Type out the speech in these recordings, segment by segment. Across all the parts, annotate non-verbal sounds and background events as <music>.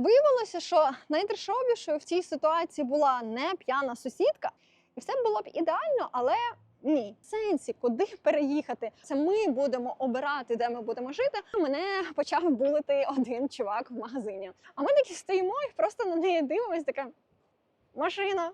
Виявилося, що найдешевішою в цій ситуації була не п'яна сусідка, і все було б ідеально, але ні. В сенсі, куди переїхати? Це ми будемо обирати, де ми будемо жити. Мене почав булити один чувак в магазині. А ми такі стоїмо і просто на неї дивимось, така машина.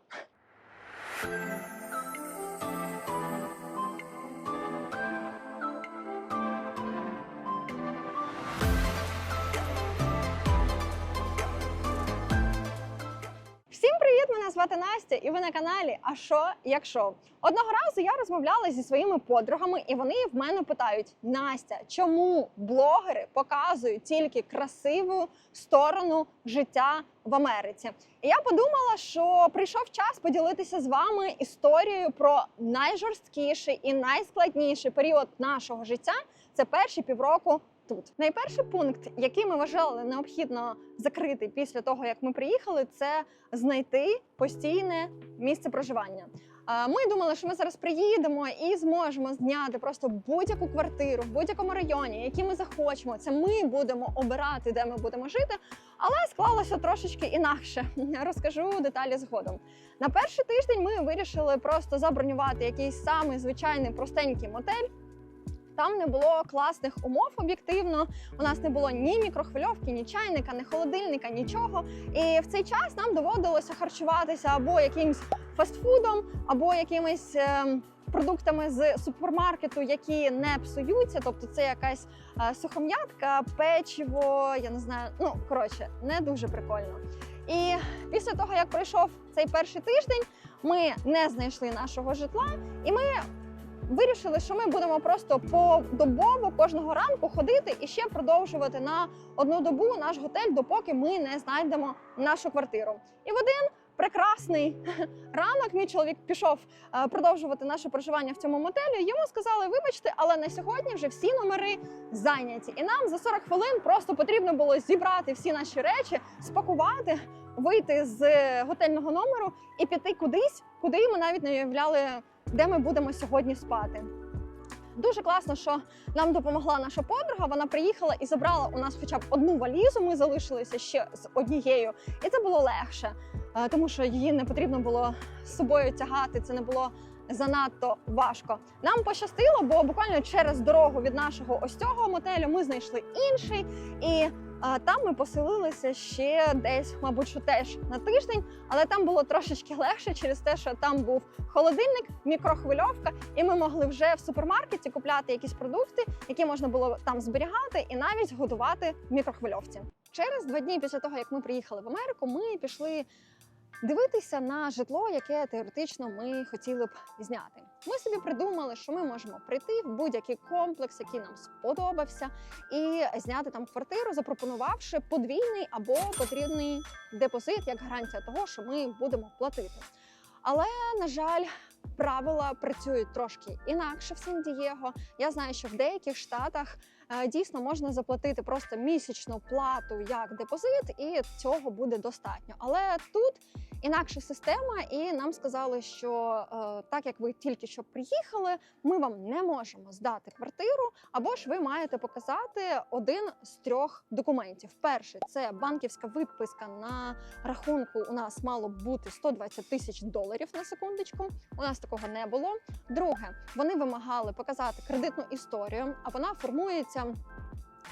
Привіт! Мене звати Настя, і ви на каналі А що, якщо одного разу я розмовляла зі своїми подругами, і вони в мене питають: Настя, чому блогери показують тільки красиву сторону життя в Америці? І я подумала, що прийшов час поділитися з вами історією про найжорсткіший і найскладніший період нашого життя. Це перші півроку тут. Найперший пункт, який ми вважали необхідно закрити після того, як ми приїхали, це знайти постійне місце проживання. Ми думали, що ми зараз приїдемо і зможемо зняти просто будь-яку квартиру в будь-якому районі, який ми захочемо. Це ми будемо обирати, де ми будемо жити. Але склалося трошечки інакше. Розкажу деталі згодом. На перший тиждень ми вирішили просто забронювати якийсь самий звичайний простенький мотель. Там не було класних умов об'єктивно. У нас не було ні мікрохвильовки, ні чайника, ні холодильника, нічого. І в цей час нам доводилося харчуватися або якимсь фастфудом, або якимись. ем, Продуктами з супермаркету, які не псуються, тобто це якась е, сухом'ятка, печиво, я не знаю. Ну коротше, не дуже прикольно. І після того, як пройшов цей перший тиждень, ми не знайшли нашого житла, і ми вирішили, що ми будемо просто подобово кожного ранку ходити і ще продовжувати на одну добу наш готель, допоки ми не знайдемо нашу квартиру. І в один прекрасний <laughs> ранок мій чоловік пішов е, продовжувати наше проживання в цьому мотелі. Йому сказали: вибачте, але на сьогодні вже всі номери зайняті, і нам за 40 хвилин просто потрібно було зібрати всі наші речі, спакувати. Вийти з готельного номеру і піти кудись, куди ми навіть не уявляли, де ми будемо сьогодні спати. Дуже класно, що нам допомогла наша подруга. Вона приїхала і забрала у нас хоча б одну валізу. Ми залишилися ще з однією, і це було легше, е, тому що її не потрібно було з собою тягати. Це не було занадто важко. Нам пощастило, бо буквально через дорогу від нашого ось цього мотелю ми знайшли інший і. А там ми поселилися ще десь, мабуть, теж на тиждень, але там було трошечки легше через те, що там був холодильник, мікрохвильовка, і ми могли вже в супермаркеті купляти якісь продукти, які можна було там зберігати, і навіть годувати в мікрохвильовці. Через два дні після того, як ми приїхали в Америку, ми пішли дивитися на житло, яке теоретично ми хотіли б зняти. Ми собі придумали, що ми можемо прийти в будь-який комплекс, який нам сподобався, і зняти там квартиру, запропонувавши подвійний або потрібний депозит як гарантія того, що ми будемо платити. Але на жаль. Правила працюють трошки інакше в Сан-Дієго. Я знаю, що в деяких штатах е, дійсно можна заплатити просто місячну плату як депозит, і цього буде достатньо. Але тут інакша система, і нам сказали, що е, так як ви тільки що приїхали, ми вам не можемо здати квартиру, або ж ви маєте показати один з трьох документів. Перший це банківська виписка на рахунку. У нас мало бути 120 тисяч доларів на секундочку. У нас такого не було. Друге, вони вимагали показати кредитну історію, а вона формується.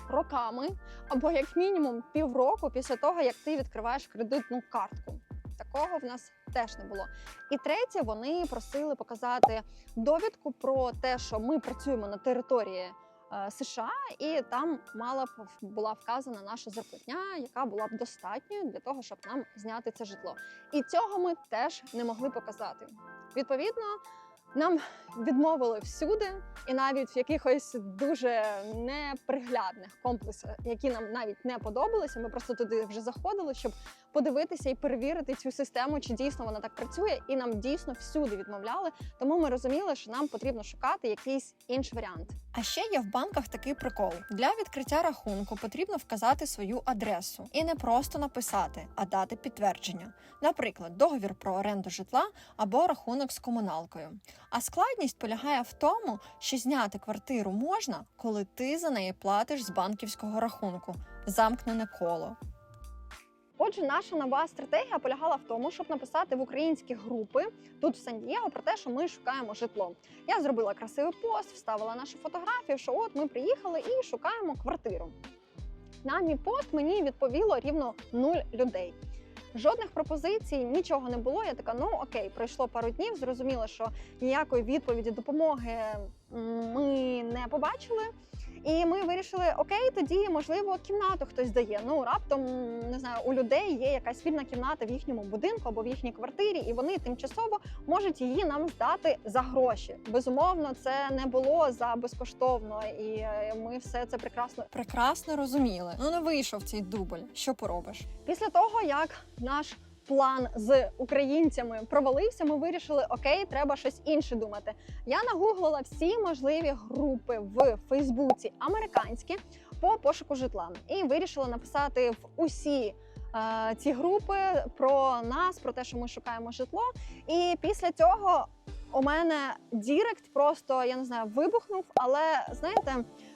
Роками або як мінімум півроку після того, як ти відкриваєш кредитну картку. Такого в нас теж не було. І третє, вони просили показати довідку про те, що ми працюємо на території США, і там мала б була вказана наша зарплатня, яка була б достатньою для того, щоб нам зняти це житло. І цього ми теж не могли показати. Відповідно, нам відмовили всюди, і навіть в якихось дуже неприглядних комплексах, які нам навіть не подобалися. Ми просто туди вже заходили, щоб подивитися і перевірити цю систему, чи дійсно вона так працює, і нам дійсно всюди відмовляли. Тому ми розуміли, що нам потрібно шукати якийсь інший варіант. А ще є в банках такий прикол: для відкриття рахунку потрібно вказати свою адресу і не просто написати, а дати підтвердження, наприклад, договір про оренду житла або рахунок з комуналкою. А складність полягає в тому, що зняти квартиру можна, коли ти за неї платиш з банківського рахунку, замкнене коло. Отже, наша нова стратегія полягала в тому, щоб написати в українські групи тут в Сан-Дієго про те, що ми шукаємо житло. Я зробила красивий пост, вставила нашу фотографію, що от ми приїхали і шукаємо квартиру. На мій пост мені відповіло рівно нуль людей. Жодних пропозицій, нічого не було. Я така, ну окей, пройшло пару днів. Зрозуміло, що ніякої відповіді допомоги ми не побачили. І ми вирішили, окей, тоді можливо кімнату хтось дає. Ну раптом не знаю, у людей є якась вільна кімната в їхньому будинку або в їхній квартирі, і вони тимчасово можуть її нам здати за гроші. Безумовно, це не було за безкоштовно, і е, ми все це прекрасно Прекрасно розуміли. Ну не вийшов цей дубль. Що поробиш? Після того, як наш план з українцями провалився, ми вирішили, окей, треба щось інше думати. Я нагуглила всі можливі групи в Фейсбуці американські по пошуку житла і вирішила написати в усі. е, Ці групи про нас, про те, що ми шукаємо житло. І після цього у мене Дірект просто я не знаю вибухнув. Але знаєте,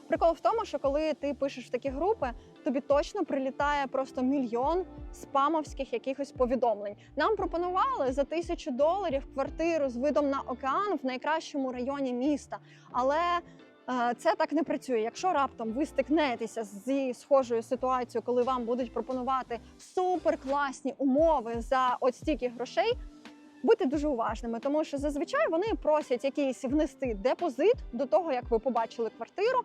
прикол в тому, що коли ти пишеш в такі групи, тобі точно прилітає просто мільйон спамовських якихось повідомлень. Нам пропонували за тисячу доларів квартиру з видом на океан в найкращому районі міста, але е, це так не працює. Якщо раптом ви стикнетеся зі схожою ситуацією, коли вам будуть пропонувати суперкласні умови за от стільки грошей. Будьте дуже уважними, тому що зазвичай вони просять якийсь внести депозит до того, як ви побачили квартиру,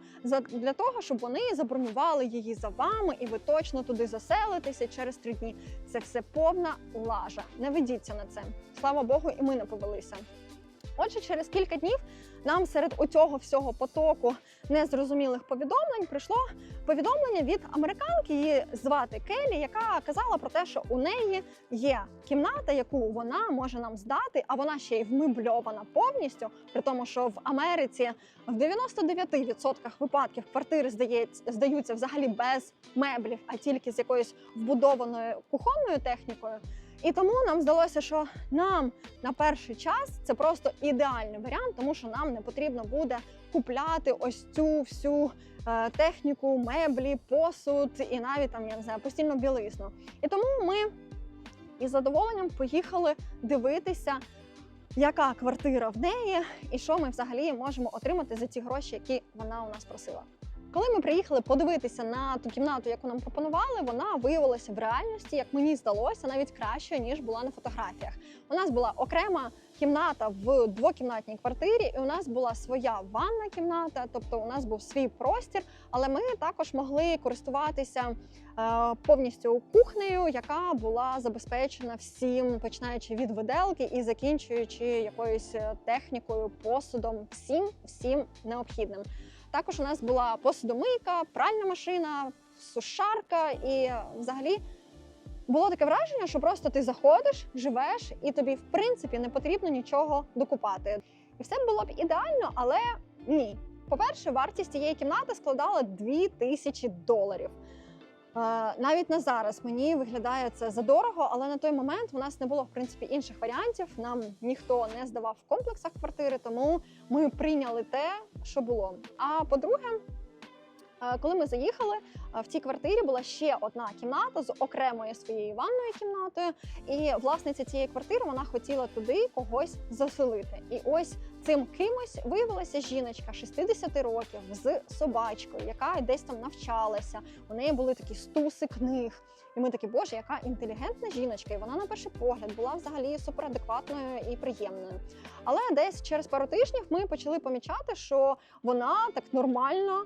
для того, щоб вони забронювали її за вами, і ви точно туди заселитеся через три дні. Це все повна лажа. Не ведіться на це. Слава Богу, і ми не повелися. Отже, через кілька днів нам серед цього всього потоку незрозумілих повідомлень прийшло повідомлення від американки. Її звати Келі, яка казала про те, що у неї є кімната, яку вона може нам здати, а вона ще й вмебльована повністю. При тому, що в Америці в 99% випадків квартири здається, здаються взагалі без меблів, а тільки з якоюсь вбудованою кухонною технікою. І тому нам здалося, що нам на перший час це просто ідеальний варіант, тому що нам не потрібно буде купляти ось цю всю е, техніку, меблі, посуд і навіть там я не знаю постільну білизну. І тому ми із задоволенням поїхали дивитися, яка квартира в неї, і що ми взагалі можемо отримати за ті гроші, які вона у нас просила. Коли ми приїхали подивитися на ту кімнату, яку нам пропонували, вона виявилася в реальності, як мені здалося, навіть кращою ніж була на фотографіях. У нас була окрема кімната в двокімнатній квартирі, і у нас була своя ванна кімната, тобто у нас був свій простір. Але ми також могли користуватися е, повністю кухнею, яка була забезпечена всім, починаючи від виделки і закінчуючи якоюсь е, технікою, посудом, всім всім необхідним. Також у нас була посудомийка, пральна машина, сушарка, і взагалі було таке враження, що просто ти заходиш, живеш, і тобі, в принципі, не потрібно нічого докупати. І все було б ідеально, але ні. По-перше, вартість цієї кімнати складала 2000 доларів. Навіть на зараз мені виглядає це задорого, але на той момент у нас не було в принципі інших варіантів. Нам ніхто не здавав в комплексах квартири, тому ми прийняли те, що було. А по-друге, коли ми заїхали, е, в цій квартирі була ще одна кімната з окремою своєю ванною кімнатою. І власниця цієї квартири вона хотіла туди когось заселити. І ось цим кимось виявилася жіночка 60 років з собачкою, яка десь там навчалася. У неї були такі стуси книг. І ми такі, боже, яка інтелігентна жіночка, і вона на перший погляд була взагалі суперадекватною і приємною. Але десь через пару тижнів ми почали помічати, що вона так нормально.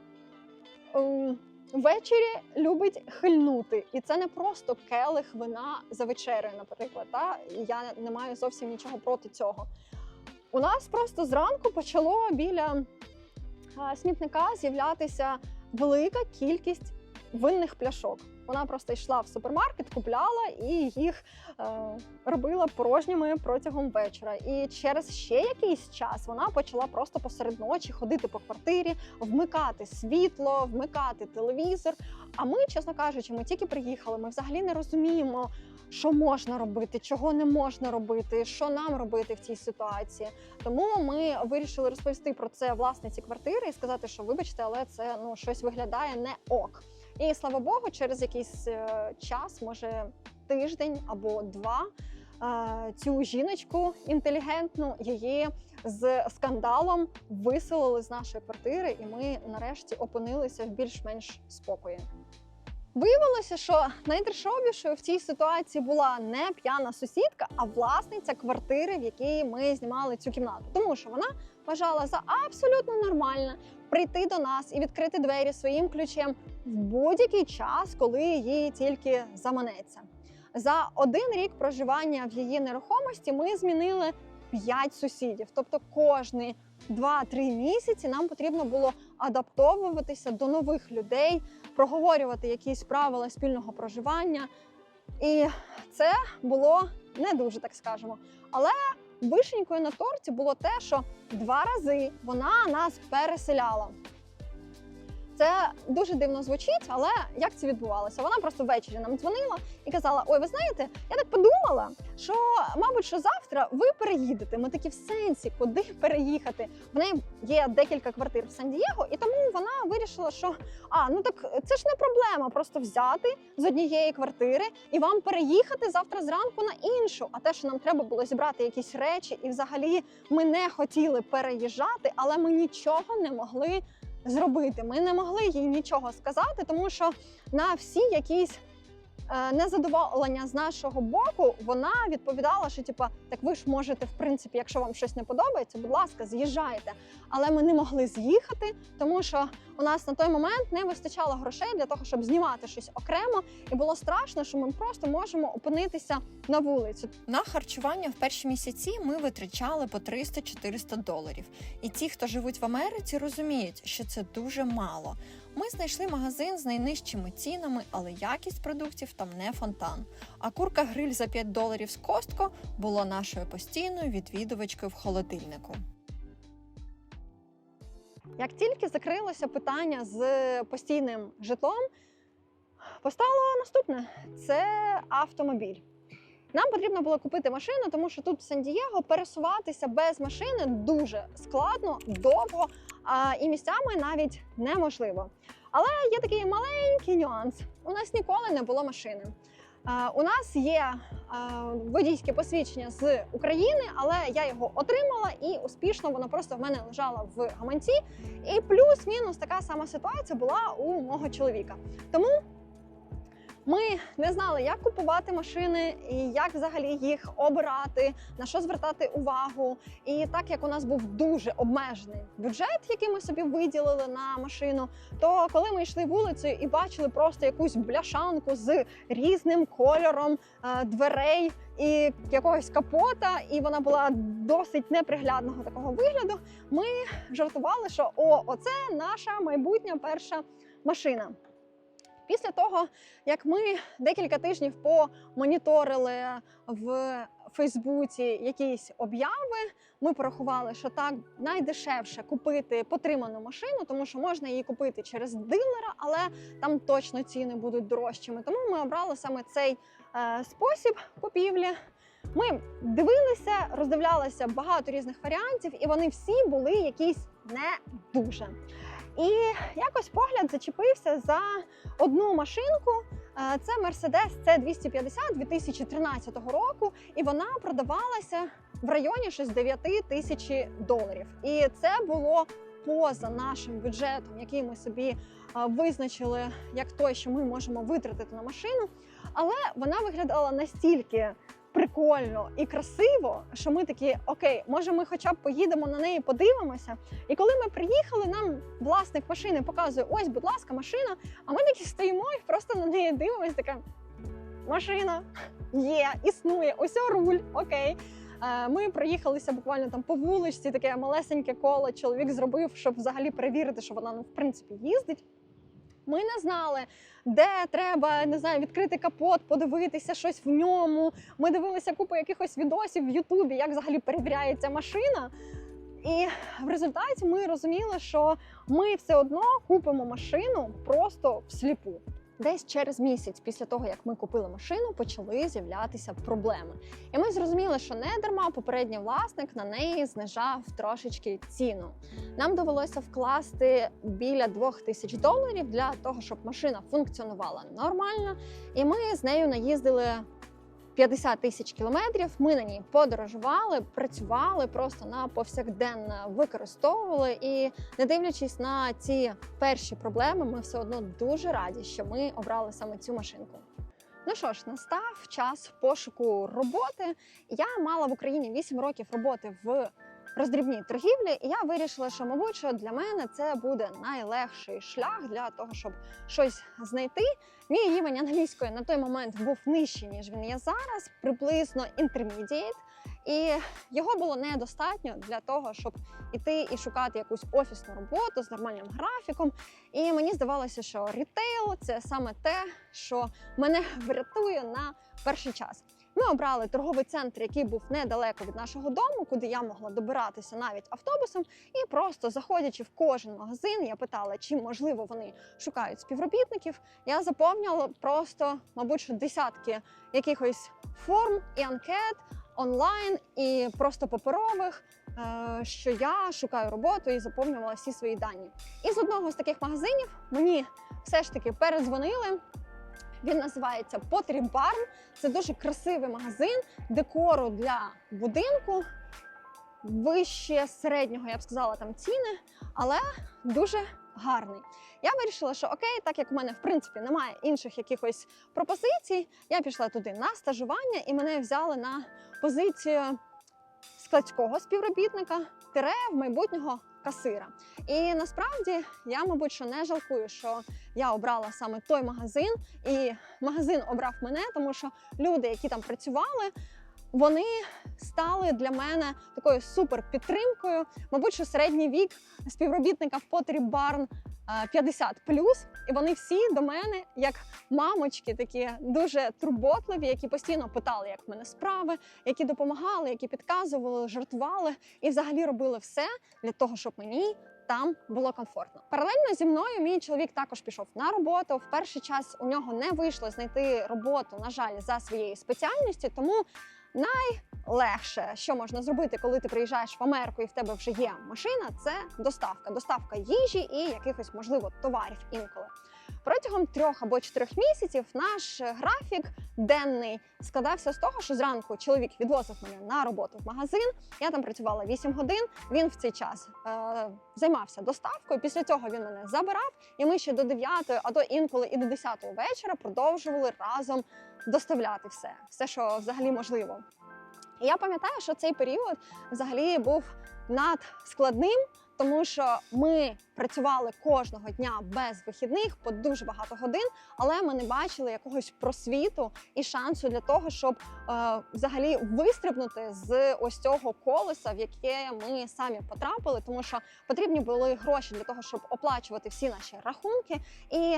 Ем, Ввечері любить хильнути, і це не просто келих вина за вечерею, наприклад. Та я не маю зовсім нічого проти цього. У нас просто зранку почало біля смітника з'являтися велика кількість винних пляшок. Вона просто йшла в супермаркет, купляла і їх е, робила порожніми протягом вечора. І через ще якийсь час вона почала просто посеред ночі ходити по квартирі, вмикати світло, вмикати телевізор. А ми, чесно кажучи, ми тільки приїхали. Ми взагалі не розуміємо, що можна робити, чого не можна робити, що нам робити в цій ситуації. Тому ми вирішили розповісти про це власниці квартири і сказати, що вибачте, але це ну щось виглядає не ок. І слава Богу, через якийсь е, час, може тиждень або два, е, цю жіночку інтелігентну її з скандалом виселили з нашої квартири, і ми нарешті опинилися в більш-менш спокої. Виявилося, що найдешевішою в цій ситуації була не п'яна сусідка, а власниця квартири, в якій ми знімали цю кімнату, тому що вона вважала за абсолютно нормальне прийти до нас і відкрити двері своїм ключем в будь-який час, коли їй тільки заманеться. За один рік проживання в її нерухомості ми змінили 5 сусідів. Тобто кожні 2-3 місяці нам потрібно було адаптовуватися до нових людей, проговорювати якісь правила спільного проживання. І це було не дуже, так скажемо. Але вишенькою на торті було те, що два рази вона нас переселяла. Це дуже дивно звучить, але як це відбувалося? Вона просто ввечері нам дзвонила і казала: Ой, ви знаєте, я так подумала, що мабуть, що завтра ви переїдете. Ми такі в сенсі, куди переїхати. В неї є декілька квартир в Сан-Дієго, і тому вона вирішила, що а ну так це ж не проблема, просто взяти з однієї квартири і вам переїхати завтра зранку на іншу. А те, що нам треба було зібрати якісь речі, і взагалі ми не хотіли переїжджати, але ми нічого не могли зробити. Ми не могли їй нічого сказати, тому що на всі якісь е, незадоволення з нашого боку вона відповідала, що типа, так ви ж можете, в принципі, якщо вам щось не подобається, будь ласка, з'їжджайте. Але ми не могли з'їхати, тому що у нас на той момент не вистачало грошей для того, щоб знімати щось окремо, і було страшно, що ми просто можемо опинитися на вулиці. На харчування в перші місяці ми витрачали по 300-400 доларів. І ті, хто живуть в Америці, розуміють, що це дуже мало. Ми знайшли магазин з найнижчими цінами, але якість продуктів там не фонтан. А курка гриль за 5 доларів з Костко було нашою постійною відвідувачкою в холодильнику. Як тільки закрилося питання з постійним житлом, постало наступне: це автомобіль. Нам потрібно було купити машину, тому що тут в Сан-Дієго пересуватися без машини дуже складно, довго а, і місцями навіть неможливо. Але є такий маленький нюанс: у нас ніколи не було машини. У нас є водійське посвідчення з України, але я його отримала і успішно воно просто в мене лежало в гаманці. І плюс-мінус така сама ситуація була у мого чоловіка. Тому ми не знали, як купувати машини і як взагалі їх обирати, на що звертати увагу. І так як у нас був дуже обмежений бюджет, який ми собі виділили на машину, то коли ми йшли вулицею і бачили просто якусь бляшанку з різним кольором е, дверей і якогось капота, і вона була досить неприглядного такого вигляду, ми жартували, що о, оце наша майбутня перша машина. Після того, як ми декілька тижнів помоніторили в Фейсбуці якісь обяви, ми порахували, що так найдешевше купити потриману машину, тому що можна її купити через дилера, але там точно ціни будуть дорожчими. Тому ми обрали саме цей е, спосіб купівлі. Ми дивилися, роздивлялися багато різних варіантів, і вони всі були якісь не дуже. І якось погляд зачепився за одну машинку. Це Mercedes C250 2013 року, і вона продавалася в районі щось 9 тисяч доларів. І це було поза нашим бюджетом, який ми собі визначили як той, що ми можемо витратити на машину. Але вона виглядала настільки прикольно і красиво, що ми такі, окей, може, ми хоча б поїдемо на неї, подивимося. І коли ми приїхали, нам власник машини показує: ось, будь ласка, машина. А ми такі стоїмо і просто на неї дивимося. Така машина є, існує, ось руль, окей. Е, Ми проїхалися буквально там по вуличці, таке малесеньке коло чоловік зробив, щоб взагалі перевірити, що вона ну, в принципі їздить. Ми не знали, де треба не знаю, відкрити капот, подивитися щось в ньому. Ми дивилися купу якихось відосів в Ютубі, як взагалі перевіряється машина. І в результаті ми розуміли, що ми все одно купимо машину просто всліпу. Десь через місяць після того, як ми купили машину, почали з'являтися проблеми. І ми зрозуміли, що не дарма попередній власник на неї знижав трошечки ціну. Нам довелося вкласти біля двох тисяч доларів для того, щоб машина функціонувала нормально, і ми з нею наїздили 50 тисяч кілометрів. Ми на ній подорожували, працювали, просто на повсякденно використовували. І не дивлячись на ці перші проблеми, ми все одно дуже раді, що ми обрали саме цю машинку. Ну що ж, настав час пошуку роботи. Я мала в Україні 8 років роботи в роздрібній торгівлі, і я вирішила, що мабуть, що для мене це буде найлегший шлях для того, щоб щось знайти. Мій рівень англійської на той момент був нижчий, ніж він є зараз, приблизно intermediate. І його було недостатньо для того, щоб іти і шукати якусь офісну роботу з нормальним графіком. І мені здавалося, що рітейл це саме те, що мене <laughs> врятує на перший час. Ми обрали торговий центр, який був недалеко від нашого дому, куди я могла добиратися навіть автобусом. І просто заходячи в кожен магазин, я питала, чи можливо вони шукають співробітників. Я заповнювала просто, мабуть, що десятки якихось форм і анкет онлайн і просто паперових. е, Що я шукаю роботу і заповнювала всі свої дані. І з одного з таких магазинів мені все ж таки передзвонили. Він називається Potrib Barn. Це дуже красивий магазин декору для будинку. Вище середнього, я б сказала, там ціни, але дуже гарний. Я вирішила, що окей, так як в мене в принципі немає інших якихось пропозицій, я пішла туди на стажування і мене взяли на позицію складського співробітника тире в майбутнього касира. І насправді я, мабуть, що не жалкую, що я обрала саме той магазин, і магазин обрав мене, тому що люди, які там працювали, вони стали для мене такою супер підтримкою. Мабуть, що середній вік співробітника в Потрі Барн 50 і вони всі до мене, як мамочки, такі дуже турботливі, які постійно питали, як в мене справи, які допомагали, які підказували, жартували і взагалі робили все для того, щоб мені там було комфортно. Паралельно зі мною мій чоловік також пішов на роботу. В перший час у нього не вийшло знайти роботу, на жаль, за своєю спеціальністю, тому найлегше, що можна зробити, коли ти приїжджаєш в Америку і в тебе вже є машина, це доставка. Доставка їжі і якихось, можливо, товарів інколи. Протягом трьох або чотирьох місяців наш графік денний складався з того, що зранку чоловік відвозив мене на роботу в магазин. Я там працювала 8 годин. Він в цей час е, займався доставкою. Після цього він мене забирав, і ми ще до 9, а то інколи і до 10 вечора продовжували разом доставляти все, все, що взагалі можливо. І я пам'ятаю, що цей період взагалі був надскладним, тому що ми працювали кожного дня без вихідних по дуже багато годин, але ми не бачили якогось просвіту і шансу для того, щоб е, взагалі вистрибнути з ось цього колеса, в яке ми самі потрапили, тому що потрібні були гроші для того, щоб оплачувати всі наші рахунки. І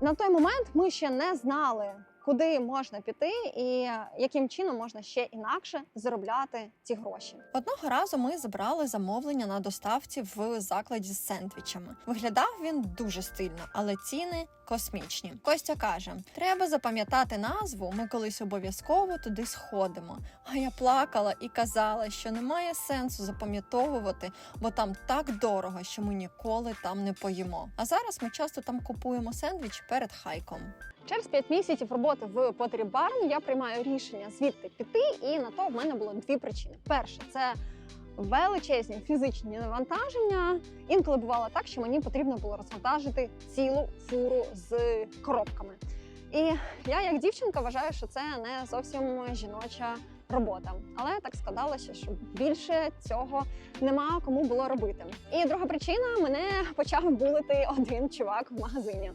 на той момент ми ще не знали, куди можна піти, і яким чином можна ще інакше заробляти ці гроші. Одного разу ми забрали замовлення на доставці в закладі з сендвічами. Виглядав він дуже стильно, але ціни космічні. Костя каже: треба запам'ятати назву. Ми колись обов'язково туди сходимо. А я плакала і казала, що немає сенсу запам'ятовувати, бо там так дорого, що ми ніколи там не поїмо. А зараз ми часто там купуємо сендвіч перед хайком. Через 5 місяців роботи в Pottery Barn я приймаю рішення звідти піти, і на то в мене було дві причини. Перше, це величезні фізичні навантаження. Інколи бувало так, що мені потрібно було розвантажити цілу фуру з коробками. І я, як дівчинка, вважаю, що це не зовсім жіноча робота. Але так складалося, що більше цього нема кому було робити. І друга причина мене почав булити один чувак в магазині.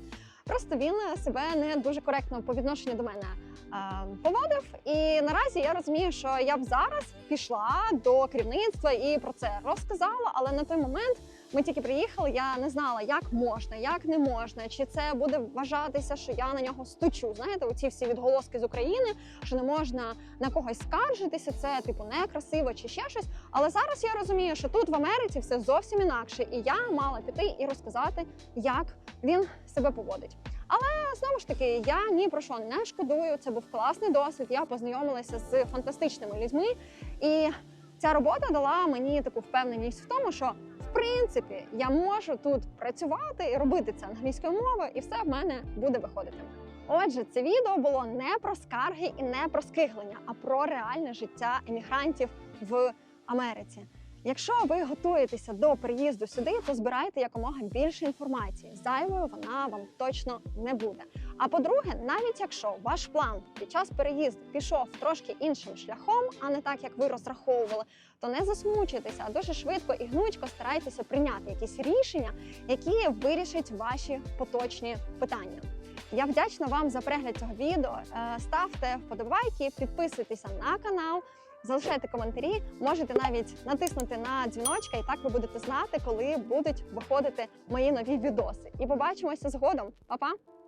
Просто він себе не дуже коректно по відношенню до мене е, поводив. І наразі я розумію, що я б зараз пішла до керівництва і про це розказала. Але на той момент ми тільки приїхали. Я не знала, як можна, як не можна, чи це буде вважатися, що я на нього стучу. Знаєте, оці всі відголоски з України, що не можна на когось скаржитися. Це типу некрасиво чи ще щось. Але зараз я розумію, що тут в Америці все зовсім інакше, і я мала піти і розказати, як він себе поводить. Але знову ж таки, я ні про що не шкодую. Це був класний досвід. Я познайомилася з фантастичними людьми, і ця робота дала мені таку впевненість в тому, що принципі я можу тут працювати і робити це англійською мовою, і все в мене буде виходити. Отже, це відео було не про скарги і не про скиглення, а про реальне життя емігрантів в Америці. Якщо ви готуєтеся до приїзду сюди, то збирайте якомога більше інформації. Зайвою вона вам точно не буде. А по-друге, навіть якщо ваш план під час переїзду пішов трошки іншим шляхом, а не так, як ви розраховували, то не засмучуйтеся, а дуже швидко і гнучко старайтеся прийняти якісь рішення, які вирішать ваші поточні питання. Я вдячна вам за перегляд цього відео. Е, Ставте вподобайки, підписуйтеся на канал. Залишайте коментарі, можете навіть натиснути на дзвіночка, і так ви будете знати, коли будуть виходити мої нові відоси. І побачимося згодом. Па-па!